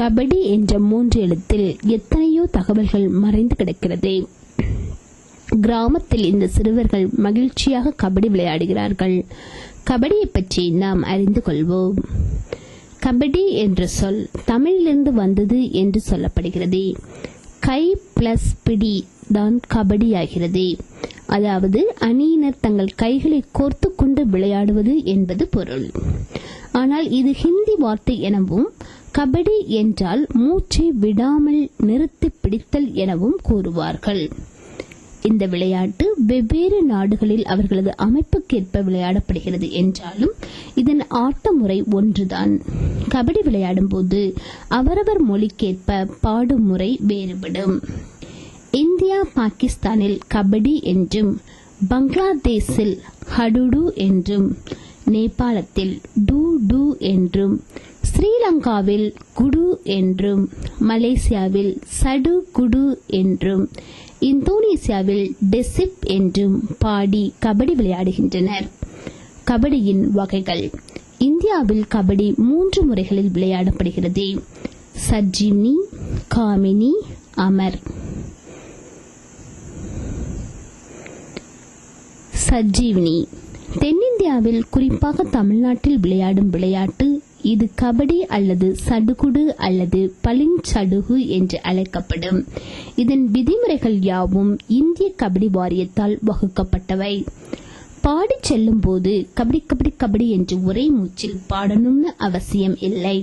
கபடி என்ற மூன்று எழுத்தில் எத்தனையோ தகவல்கள் மறைந்து கிடக்கிறது. கிராமத்தில் இந்த சிறுவர்கள் மகிழ்ச்சியாக கபடி விளையாடுகிறார்கள். கபடியை பற்றி நாம் அறிந்து கொள்வோம். கபடி என்ற சொல் தமிழிலிருந்து வந்தது என்று சொல்லப்படுகிறது. கை பிளஸ் பிடி தான் கபடி ஆகிறது அதாவது அணியினர் தங்கள் கைகளை கோர்த்து கொண்டு விளையாடுவது என்பது பொருள். ஆனால் இது ஹிந்தி வார்த்தை எனவும் கபடி என்றால் மூச்சை விடாமல் நிறுத்தி பிடித்தல் எனவும் கூறுவார்கள். இந்த விளையாட்டு வெவ்வேறு நாடுகளில் அவர்களது அமைப்புக்கேற்ப விளையாடப்படுகிறது என்றாலும் இதன் ஆட்ட முறை ஒன்றுதான். கபடி விளையாடும் போது அவரவர் மொழிக்கேற்ப பாடும் முறை வேறுபடும். இந்தியா பாகிஸ்தானில் கபடி என்றும் பங்களாதேஷில் ஹடுடு என்றும் நேபாளத்தில் டூ டூ என்றும் ஸ்ரீலங்காவில் குடு என்றும் மலேசியாவில் சடு குடு என்றும் இந்தோனேசியாவில் டெசிப் என்றும் பாடி கபடி விளையாடுகின்றனர். கபடியின் வகைகள் இந்தியாவில் கபடி மூன்று முறைகளில் விளையாடப்படுகிறது. சஜ்ஜினி காமினி அமர். சஜ்ஜீவினி தென்னிந்தியாவில் குறிப்பாக தமிழ்நாட்டில் விளையாடும் விளையாட்டு இது கபடி அல்லது சடுகுடு அல்லது பளிஞ்சடுகு என்று அழைக்கப்படும். இதன் விதிமுறைகள் யாவும் இந்திய கபடி வாரியத்தால் வகுக்கப்பட்டவை. பாடி செல்லும் போது கபடி கபடி கபடி என்று ஒரே மூச்சில் பாடணும்னு அவசியம் இல்லை.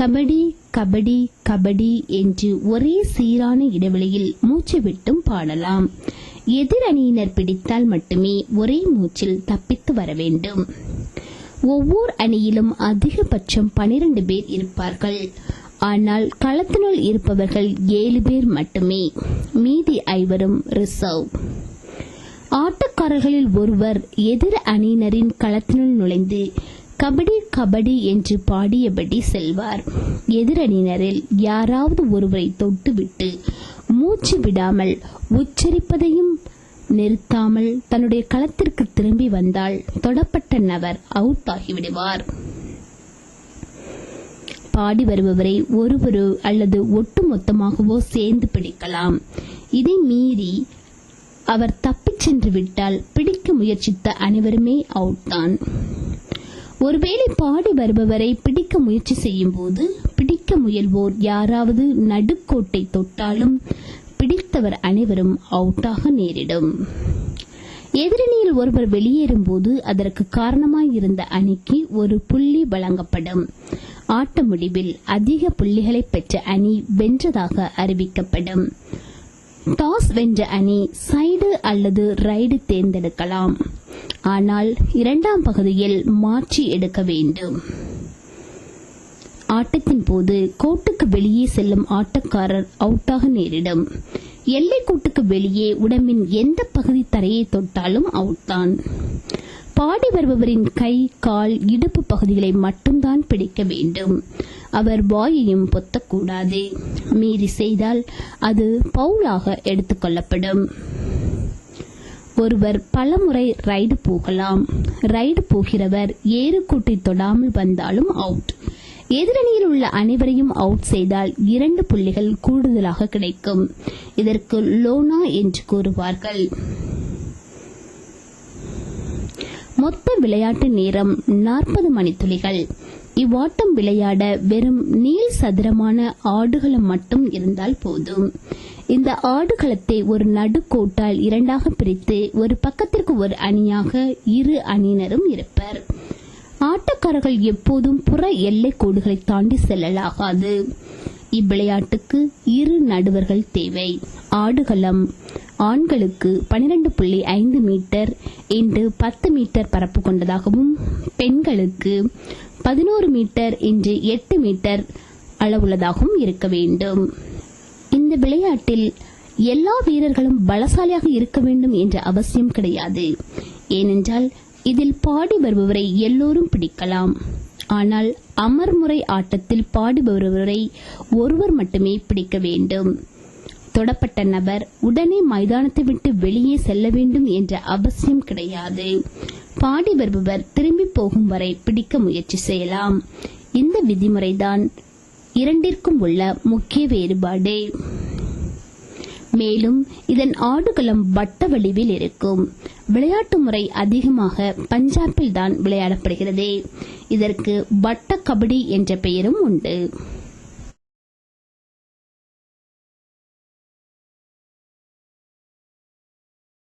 கபடி கபடி கபடி என்று ஒரே சீரான இடைவெளியில் மூச்சு விட்டும் பாடலாம். எதிரணியினர் பிடித்தால் மட்டுமே ஒரே மூச்சில் தப்பித்து வர வேண்டும். ஒவ்வொரு அணியிலும் அதிகபட்சம் பனிரெண்டு பேர் இருப்பார்கள். ஆனால் களத்தினுள் இருப்பவர்கள் ஏழு பேர் மட்டுமே. மீதி ஐவரும் ரிசர்வ் ஆட்டக்காரர்களில் ஒருவர் எதிர் அணியினரின் களத்தினுள் நுழைந்து கபடி கபடி என்று பாடியபடி செல்வார். எதிரணியினரில் யாராவது ஒருவரை தொட்டுவிட்டு மூச்சு விடாமல் உச்சரிப்பதையும் நிறுத்தாமல் தன்னுடைய களத்திற்கு திரும்பி வந்தால் தொடப்பட்ட நபர் அவுட் ஆகிவிடுவார். பாடி வருபவரை ஒருவரோ அல்லது ஒட்டுமொத்தமாகவோ சேர்ந்து பிடிக்கலாம். இதை மீறி அவர் தப்பிச் சென்று விட்டால் பிடிக்க முயற்சித்த அனைவருமே அவுட் தான். ஒருவேளை பாடி வருபவரை பிடிக்க முயற்சி செய்யும் போது பிடிக்க முயல்வோர் யாராவது நடுக்கோட்டை தொட்டாலும் பிடித்தவர் அனைவரும் அவுட்டாக நேரிடும். எதிரணியில் ஒருவர் வெளியேறும் போது அதற்கு காரணமாய் இருந்த அணிக்கு ஒரு புள்ளி வழங்கப்படும். ஆட்ட முடிவில் அதிக புள்ளிகளை பெற்ற அணி வென்றதாக அறிவிக்கப்படும். டாஸ் வென்ற அணி சைடு அல்லது ரைடு தேர்ந்தெடுக்கலாம். ஆனால் இரண்டாம் பகுதியில் மாற்றி எடுக்க வேண்டும். ஆட்டத்தின் போது கோட்டுக்கு வெளியே செல்லும் ஆட்டக்காரர் அவுட்டாக நேரிடும். எல்லை கோட்டுக்கு வெளியே உடம்பின் எந்த பகுதி தரையை தொட்டாலும் அவுட் தான் பாடி வருபவரின் கை கால் இடுப்பு பகுதிகளை மட்டும்தான் பிடிக்க வேண்டும். அவர் வாயையும் பொத்தக்கூடாது. மீறி செய்தால் அது பவுலாக எடுத்துக்கொள்ளப்படும். ஒருவர் பலமுறை ரைடு போகலாம். ரைடு போகிறவர் ஏறு கூட்டி தொடாமல் வந்தாலும் அவுட். எதிரணியில் உள்ள அனைவரையும் அவுட் செய்தால் இரண்டு புள்ளிகள் கூடுதலாக கிடைக்கும். இதற்கு லோனா என்று கூறுவார்கள். மொத்த விளையாட்டு நேரம் நாற்பது மணித்துளிகள். இவ்வாட்டம் விளையாட வெறும் நீள் சதுரமான ஆடுகளம் மட்டும் இருந்தால் போதும். இந்த ஆடுகளத்தை ஒரு நடுக்கோட்டால் இரண்டாக பிரித்து ஒரு பக்கத்திற்கு ஒரு அணியாக இரு அணியினரும் இருப்பர். ஆட்டக்காரர்கள் எப்போதும் புற எல்லை கோடுகளை தாண்டி செல்லலாகாது. இவ்விளையாட்டுக்கு இரு நடுவர்கள் தேவை. ஆடுகளம் ஆண்களுக்கு பனிரெண்டு புள்ளி ஐந்து மீட்டர் இன்று பத்து மீட்டர் பரப்பு கொண்டதாகவும் பெண்களுக்கு பதினோரு மீட்டர் இன்று எட்டு மீட்டர் அளவுள்ளதாகவும் இருக்க வேண்டும். இந்த விளையாட்டில் எல்லா வீரர்களும் பலசாலியாக இருக்க வேண்டும் என்ற அவசியம் கிடையாது. ஏனென்றால் இதில் பாடி வருபவரை எல்லோரும் பிடிக்கலாம். ஆனால் அமர்முறை ஆட்டத்தில் பாடி வருபவரை ஒருவர் மட்டுமே பிடிக்க வேண்டும். தொடப்பட்ட நபர் உடனே மைதானத்தை விட்டு வெளியே செல்ல வேண்டும் என்ற அவசியம் கிடையாது. பாடி வருபவர் திரும்பி போகும் வரை பிடிக்க முயற்சி செய்யலாம். இந்த விதிமுறைதான் இரண்டிற்கும் உள்ள முக்கிய வேறுபாடு. மேலும் இதன் ஆடுகளம் வட்ட வடிவில் இருக்கும். விளையாட்டு முறை அதிகமாக பஞ்சாபில் தான் விளையாடப்படுகிறது. இதற்கு வட்ட கபடி என்ற பெயரும் உண்டு.